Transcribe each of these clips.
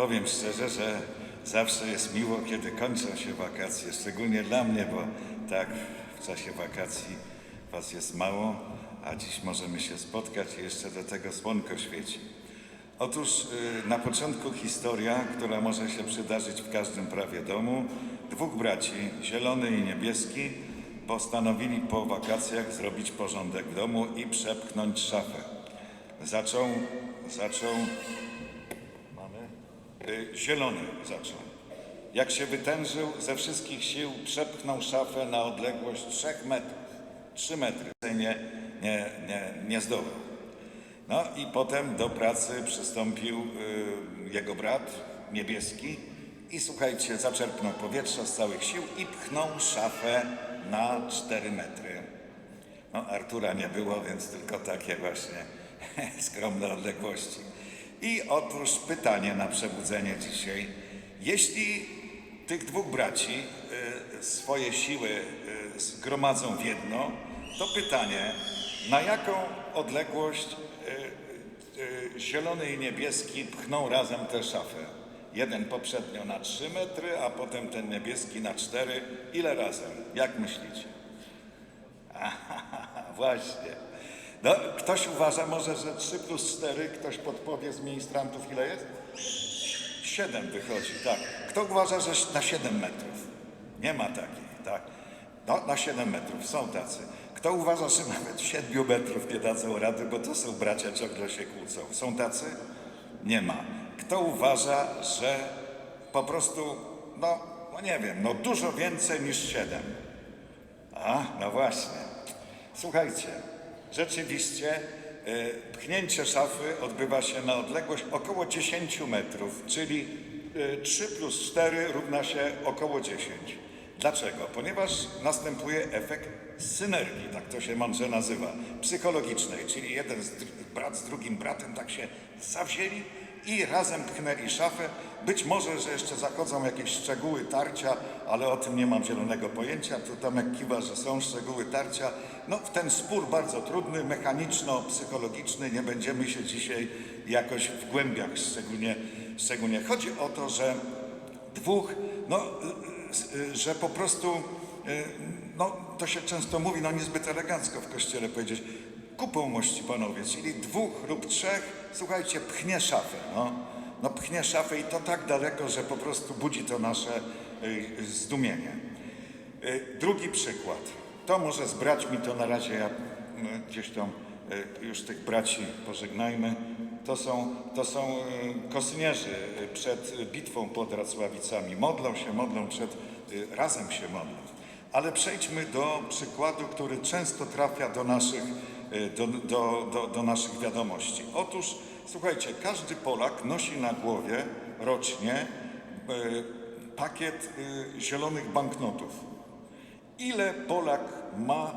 powiem szczerze, że zawsze jest miło, kiedy kończą się wakacje, szczególnie dla mnie, bo tak w czasie wakacji Was jest mało, a dziś możemy się spotkać i jeszcze do tego słonko świeci. Otóż y, na początku historia, która może się przydarzyć w każdym prawie domu. Dwóch braci, zielony i niebieski, postanowili po wakacjach zrobić porządek w domu i przepchnąć szafę. Zaczął, zaczął, Zielony zaczął. Jak się wytężył, ze wszystkich sił przepchnął szafę na odległość 3 metrów. 3 metry. Nie, nie, nie, nie zdołał. No i potem do pracy przystąpił y, jego brat niebieski i słuchajcie, zaczerpnął powietrza z całych sił i pchnął szafę na 4 metry. No Artura nie było, więc tylko takie właśnie skromne odległości. I otóż pytanie na przebudzenie dzisiaj. Jeśli tych dwóch braci y, swoje siły y, zgromadzą w jedno, to pytanie, na jaką odległość y, zielony i niebieski pchną razem tę szafę? Jeden poprzednio na 3 metry, a potem ten niebieski na 4. Ile razem? Jak myślicie? Aha, właśnie. No, ktoś uważa może, że 3 plus 4, ktoś podpowie z ministrantów ile jest? 7 wychodzi, tak. Kto uważa, że na 7 metrów? Nie ma takich, tak. No, na 7 metrów, są tacy. Kto uważa, że nawet 7 metrów nie dadzą rady, bo to są bracia, ciągle się kłócą. Są tacy? Nie ma. Kto uważa, że po prostu, no, no nie wiem, no dużo więcej niż 7? A, no właśnie. Słuchajcie, rzeczywiście y, pchnięcie szafy odbywa się na odległość około 10 metrów, czyli y, 3 plus 4 równa się około 10. Dlaczego? Ponieważ następuje efekt synergii, tak to się mądrze nazywa, psychologicznej, czyli jeden z, brat z drugim bratem tak się zawzięli i razem pchnęli szafę. Być może, że jeszcze zachodzą jakieś szczegóły tarcia, ale o tym nie mam zielonego pojęcia. Tu Tomek kiwa, że są szczegóły tarcia. No, w ten spór bardzo trudny, mechaniczno-psychologiczny, nie będziemy się dzisiaj jakoś w głębiach szczególnie, szczególnie. Chodzi o to, że dwóch, no, y, y, że po prostu, y, no, to się często mówi, no niezbyt elegancko w kościele powiedzieć, kupą mości panowie, czyli dwóch lub trzech, słuchajcie, pchnie szafę, no. No pchnie szafę i to tak daleko, że po prostu budzi to nasze y, zdumienie. Y, Drugi przykład. To może z braćmi, to na razie ja y, gdzieś tam y, już tych braci pożegnajmy. To są, to są y, kosnierzy y, przed bitwą pod Racławicami. Modlą się, modlą przed, razem się modlą. Ale przejdźmy do przykładu, który często trafia do naszych, do, do, do, do naszych wiadomości. Otóż, słuchajcie, każdy Polak nosi na głowie rocznie y, pakiet y, zielonych banknotów. Ile Polak ma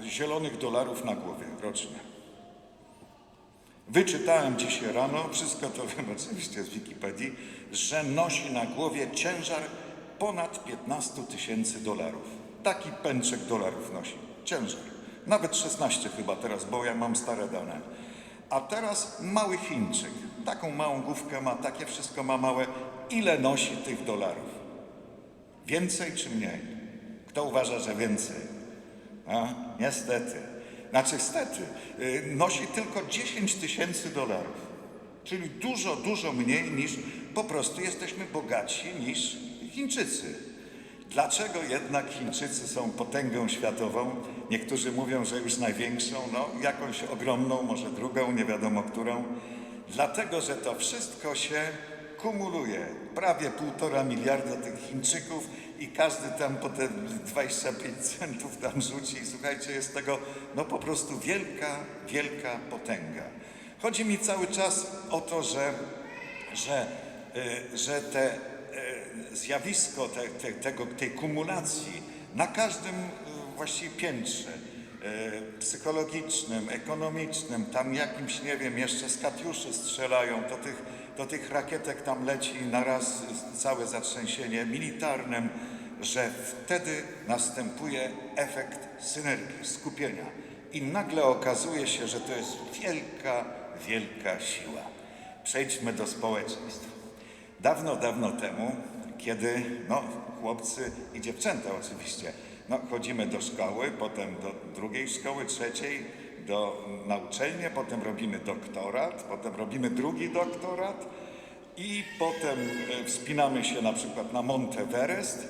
y, zielonych dolarów na głowie rocznie? Wyczytałem dzisiaj rano, wszystko to wiem oczywiście z Wikipedii, że nosi na głowie ciężar ponad 15 tysięcy dolarów. Taki pęczek dolarów nosi. Ciężar. Nawet 16 chyba teraz, bo ja mam stare dane. A teraz mały Chińczyk. Taką małą główkę ma, takie wszystko ma małe. Ile nosi tych dolarów? Więcej czy mniej? Kto uważa, że więcej? A, niestety. Znaczy, stety, y, nosi tylko 10 tysięcy dolarów. Czyli dużo, dużo mniej niż po prostu jesteśmy bogatsi niż Chińczycy. Dlaczego jednak Chińczycy są potęgą światową? Niektórzy mówią, że już największą, no jakąś ogromną, może drugą, nie wiadomo którą. Dlatego, że to wszystko się kumuluje. Prawie półtora miliarda tych Chińczyków i każdy tam po te 25 centów tam rzuci. I słuchajcie, jest tego no po prostu wielka, wielka potęga. Chodzi mi cały czas o to, że, że, y, że te zjawisko te, te, tego, tej kumulacji na każdym y, właściwie piętrze y, psychologicznym, ekonomicznym, tam jakimś, nie wiem, jeszcze z Katiuszy strzelają, to tych, to tych rakietek tam leci na raz całe zatrzęsienie militarnym, że wtedy następuje efekt synergii, skupienia. I nagle okazuje się, że to jest wielka, wielka siła. Przejdźmy do społeczeństw. Dawno, dawno temu, kiedy no, chłopcy i dziewczęta oczywiście, no, chodzimy do szkoły, potem do drugiej szkoły, trzeciej, do, na uczelnię, potem robimy doktorat, potem robimy drugi doktorat i potem e, wspinamy się na przykład na Monteverest.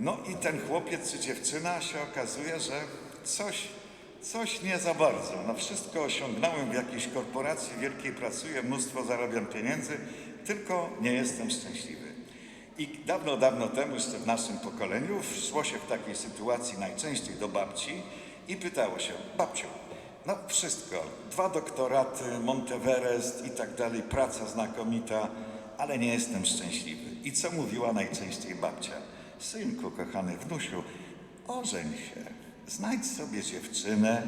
No i ten chłopiec czy dziewczyna się okazuje, że coś, coś nie za bardzo. No wszystko osiągnąłem w jakiejś korporacji wielkiej, pracuję, mnóstwo zarabiam pieniędzy, tylko nie jestem szczęśliwy. I dawno, dawno temu, jeszcze w naszym pokoleniu, szło się w takiej sytuacji najczęściej do babci i pytało się, babciu, no wszystko, dwa doktoraty, Monteverest i tak dalej, praca znakomita, ale nie jestem szczęśliwy. I co mówiła najczęściej babcia? Synku, kochany wnusiu, ożeń się, znajdź sobie dziewczynę,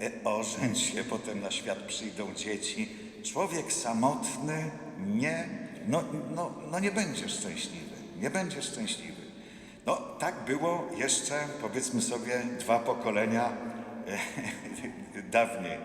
e, ożeń się, potem na świat przyjdą dzieci. Człowiek samotny nie, no, no, no nie będzie szczęśliwy, nie będzie szczęśliwy. No tak było jeszcze, powiedzmy sobie, dwa pokolenia dawniej.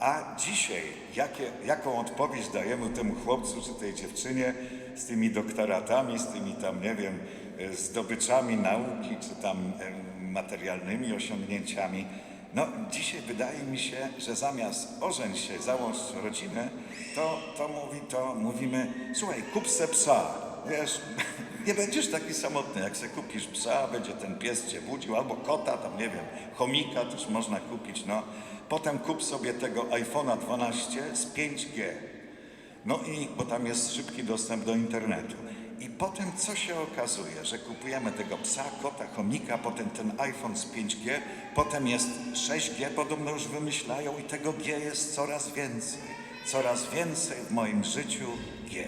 A dzisiaj, jakie, jaką odpowiedź dajemy temu chłopcu czy tej dziewczynie z tymi doktoratami, z tymi tam, nie wiem, e, zdobyczami nauki, czy tam em, materialnymi osiągnięciami? No, dzisiaj wydaje mi się, że zamiast ożeń się, załóż rodzinę, to, to, mówi, to mówimy, słuchaj, kup se psa, wiesz, nie będziesz taki samotny, jak se kupisz psa, będzie ten pies cię budził, albo kota, tam nie wiem, chomika też można kupić, no. Potem kup sobie tego iPhone'a 12 z 5G. No i, bo tam jest szybki dostęp do internetu. I potem co się okazuje, że kupujemy tego psa, kota, chomika, potem ten iPhone z 5G, potem jest 6G, podobno już wymyślają i tego G jest coraz więcej. Coraz więcej w moim życiu G.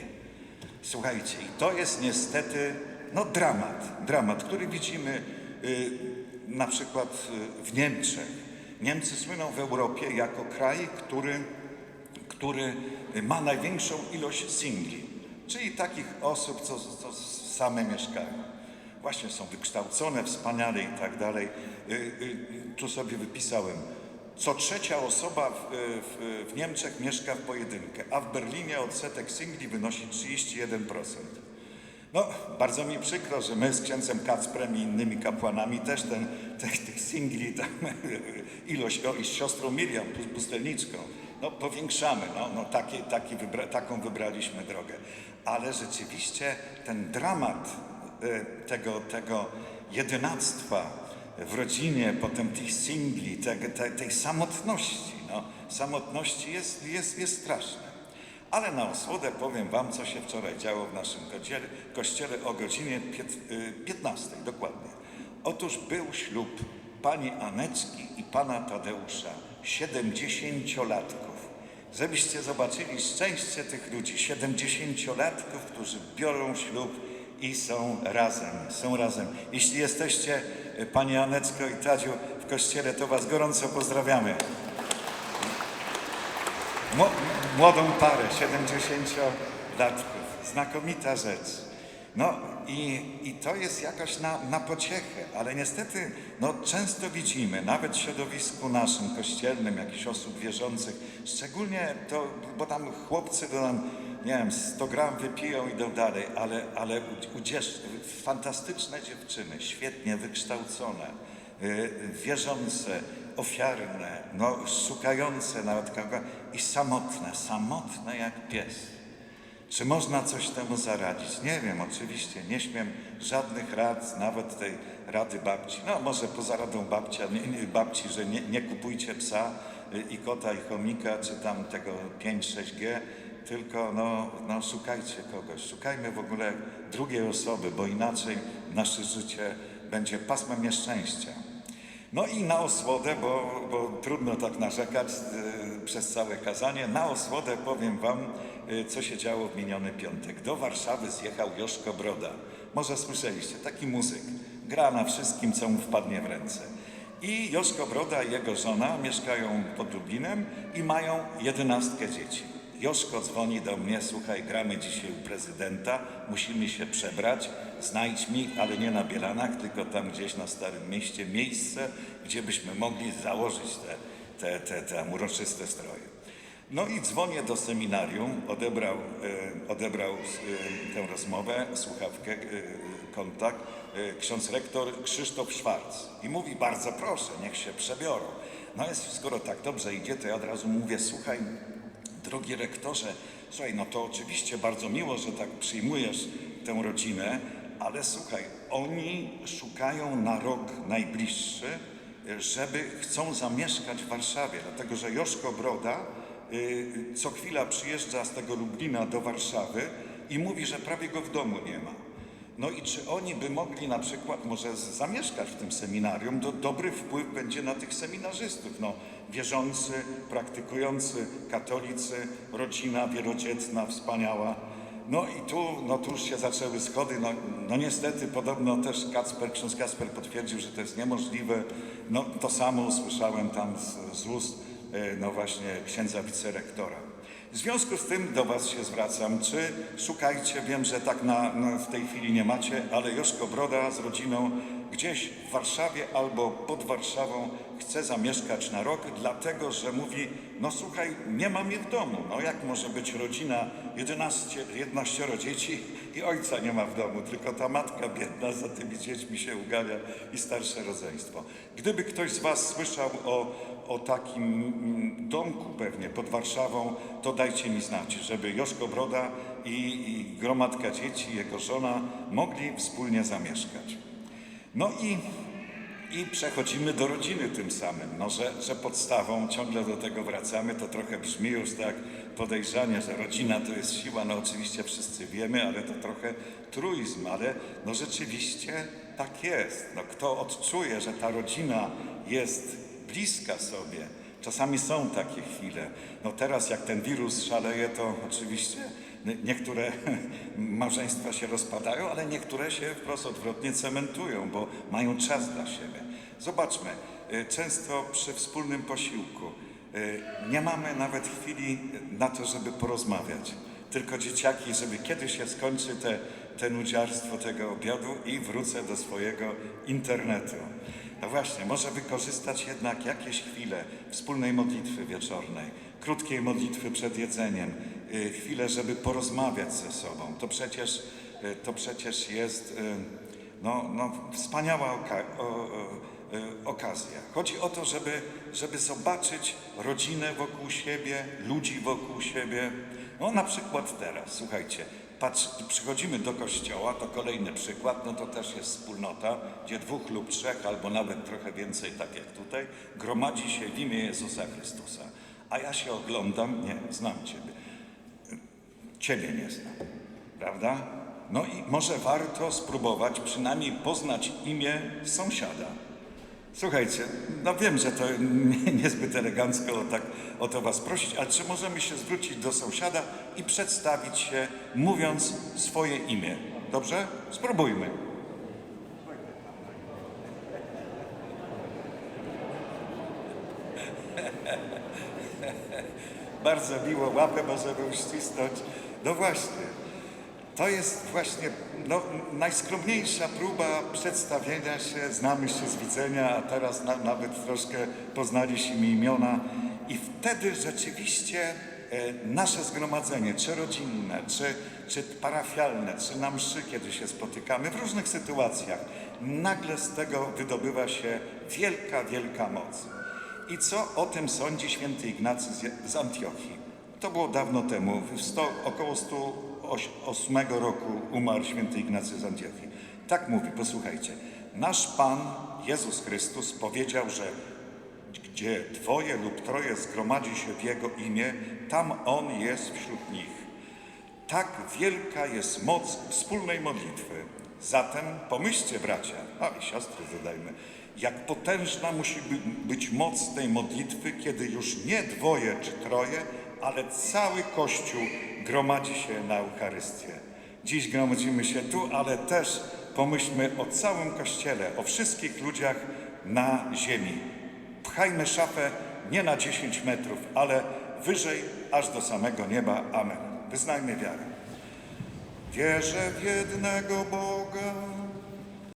Słuchajcie, i to jest niestety no, dramat, dramat, który widzimy y, na przykład y, w Niemczech. Niemcy słyną w Europie jako kraj, który, który ma największą ilość singli, czyli takich osób, co, co same mieszkają. Właśnie są wykształcone, wspaniale i tak dalej. Y, y, Tu sobie wypisałem. Co trzecia osoba w, w, w Niemczech mieszka w pojedynkę, a w Berlinie odsetek singli wynosi 31%. No, bardzo mi przykro, że my z księdzem Kacprem i innymi kapłanami też ten, tych, tych singli, tam, ilość, o, i z siostrą Miriam, pus- pustelniczką, no powiększamy, no, no takie, taki wybra, taką wybraliśmy drogę. Ale rzeczywiście ten dramat e, tego, tego jedenactwa w rodzinie, potem tych singli, te, te, tej samotności, no, samotności jest, jest, jest straszne. Ale na osłodę powiem Wam, co się wczoraj działo w naszym kościele, kościele o godzinie pięt- y, 15 dokładnie. Otóż był ślub pani Aneczki i pana Tadeusza, 70-latków. Żebyście zobaczyli szczęście tych ludzi, 70-latków, którzy biorą ślub i są razem, są razem. Jeśli jesteście, y, Pani Aneczko i Tadziu, w kościele, to Was gorąco pozdrawiamy. Mło- Młodą parę, 70-latków. Znakomita rzecz. No i, i to jest jakoś na, na pociechę, ale niestety no, często widzimy, nawet w środowisku naszym kościelnym, jakichś osób wierzących, szczególnie to, bo tam chłopcy to tam, nie wiem, 100 gram wypiją i idą dalej, ale, ale udziesz, fantastyczne dziewczyny, świetnie wykształcone, y, wierzące, ofiarne, no, szukające nawet kogo i samotne, samotne jak pies. Czy można coś temu zaradzić? Nie wiem, oczywiście, nie śmiem żadnych rad, nawet tej rady babci. No może poza radą babcia, nie, nie, babci, że nie, nie kupujcie psa y, i kota i chomika, czy tam tego 5-6G, tylko no, no szukajcie kogoś, szukajmy w ogóle drugiej osoby, bo inaczej nasze życie będzie pasmem nieszczęścia. No i na osłodę, bo, bo trudno tak narzekać y, przez całe kazanie, na osłodę powiem Wam, y, co się działo w miniony piątek. Do Warszawy zjechał Joszko Broda. Może słyszeliście, taki muzyk. Gra na wszystkim, co mu wpadnie w ręce. I Joszko Broda i jego żona mieszkają pod Lublinem i mają jedenastkę dzieci. Joszko dzwoni do mnie, słuchaj, gramy dzisiaj u prezydenta, musimy się przebrać, znajdź mi, ale nie na Bielanach, tylko tam gdzieś na Starym Mieście, miejsce, gdzie byśmy mogli założyć te, te, te, te uroczyste stroje. No i dzwonię do seminarium, odebrał, e, odebrał e, tę rozmowę, słuchawkę, e, kontakt, e, ksiądz rektor Krzysztof Szwarc. I mówi, bardzo proszę, niech się przebiorą. No jest, skoro tak dobrze idzie, to ja od razu mówię, słuchaj, drogi rektorze, słuchaj, no to oczywiście bardzo miło, że tak przyjmujesz tę rodzinę, ale słuchaj, oni szukają na rok najbliższy, żeby chcą zamieszkać w Warszawie, dlatego że Joszko Broda y, co chwila przyjeżdża z tego Lublina do Warszawy i mówi, że prawie go w domu nie ma. No i czy oni by mogli na przykład może zamieszkać w tym seminarium, to dobry wpływ będzie na tych seminarzystów. No, wierzący, praktykujący katolicy, rodzina wielodzietna, wspaniała. No i tu, no tu już się zaczęły schody. No, no niestety podobno też Kacper, ksiądz Kacper potwierdził, że to jest niemożliwe. No to samo usłyszałem tam z, z ust, e, no właśnie księdza wicerektora. W związku z tym do Was się zwracam. Czy szukajcie, wiem, że tak na, na, w tej chwili nie macie, ale Joszko Broda z rodziną gdzieś w Warszawie albo pod Warszawą chce zamieszkać na rok, dlatego że mówi, no słuchaj, nie mam je w domu. No jak może być rodzina 11, 11 dzieci i ojca nie ma w domu, tylko ta matka biedna za tymi dziećmi się ugania i starsze rodzeństwo. Gdyby ktoś z Was słyszał o, o takim domku pewnie pod Warszawą, to dajcie mi znać, żeby Joszko Broda i, i gromadka dzieci, jego żona mogli wspólnie zamieszkać. No i, i przechodzimy do rodziny tym samym, no, że, że podstawą, ciągle do tego wracamy, to trochę brzmi już tak podejrzanie, że rodzina to jest siła, no oczywiście wszyscy wiemy, ale to trochę truizm, ale no rzeczywiście tak jest. No, kto odczuje, że ta rodzina jest bliska sobie, czasami są takie chwile. No teraz jak ten wirus szaleje, to oczywiście nie- niektóre małżeństwa się rozpadają, ale niektóre się wprost odwrotnie cementują, bo mają czas dla siebie. Zobaczmy, y, często przy wspólnym posiłku y, nie mamy nawet chwili na to, żeby porozmawiać. Tylko dzieciaki, żeby kiedy się skończy te, te nudziarstwo tego obiadu i wrócę do swojego internetu. No właśnie, może wykorzystać jednak jakieś chwile wspólnej modlitwy wieczornej, krótkiej modlitwy przed jedzeniem, y, chwilę, żeby porozmawiać ze sobą. To przecież, y, to przecież jest y, no, no, wspaniała oka- okazja. Chodzi o to, żeby, żeby zobaczyć rodzinę wokół siebie, ludzi wokół siebie. No na przykład teraz, słuchajcie, patrz, przychodzimy do kościoła, to kolejny przykład, no to też jest wspólnota, gdzie dwóch lub trzech, albo nawet trochę więcej, tak jak tutaj, gromadzi się w imię Jezusa Chrystusa. A ja się oglądam, nie, znam Ciebie. Ciebie nie znam, prawda? No i może warto spróbować przynajmniej poznać imię sąsiada. Słuchajcie, no wiem, że to nie- niezbyt elegancko tak, o to was prosić, ale czy możemy się zwrócić do sąsiada i przedstawić się, mówiąc swoje imię? Dobrze? Spróbujmy. Bardzo miło, łapę możemy uścisnąć. No właśnie, to jest właśnie no, najskromniejsza próba przedstawienia się, znamy się z widzenia, a teraz na, nawet troszkę poznaliśmy imiona i wtedy rzeczywiście e, nasze zgromadzenie, czy rodzinne, czy, czy parafialne, czy na mszy, kiedy się spotykamy, w różnych sytuacjach, nagle z tego wydobywa się wielka, wielka moc. I co o tym sądzi święty Ignacy z- Antiochii? To było dawno temu, w 100, około 108 roku umarł święty Ignacy z Antiochii. Tak mówi, posłuchajcie. Nasz Pan Jezus Chrystus powiedział, że gdzie dwoje lub troje zgromadzi się w Jego imię, tam On jest wśród nich. Tak wielka jest moc wspólnej modlitwy. Zatem pomyślcie, bracia, a i siostry dodajmy, jak potężna musi by- być moc tej modlitwy, kiedy już nie dwoje czy troje, ale cały Kościół gromadzi się na Eucharystię. Dziś gromadzimy się tu, ale też pomyślmy o całym Kościele, o wszystkich ludziach na ziemi. Pchajmy szafę nie na 10 metrów, ale wyżej, aż do samego nieba. Amen. Wyznajmy wiarę. Wierzę w jednego Boga,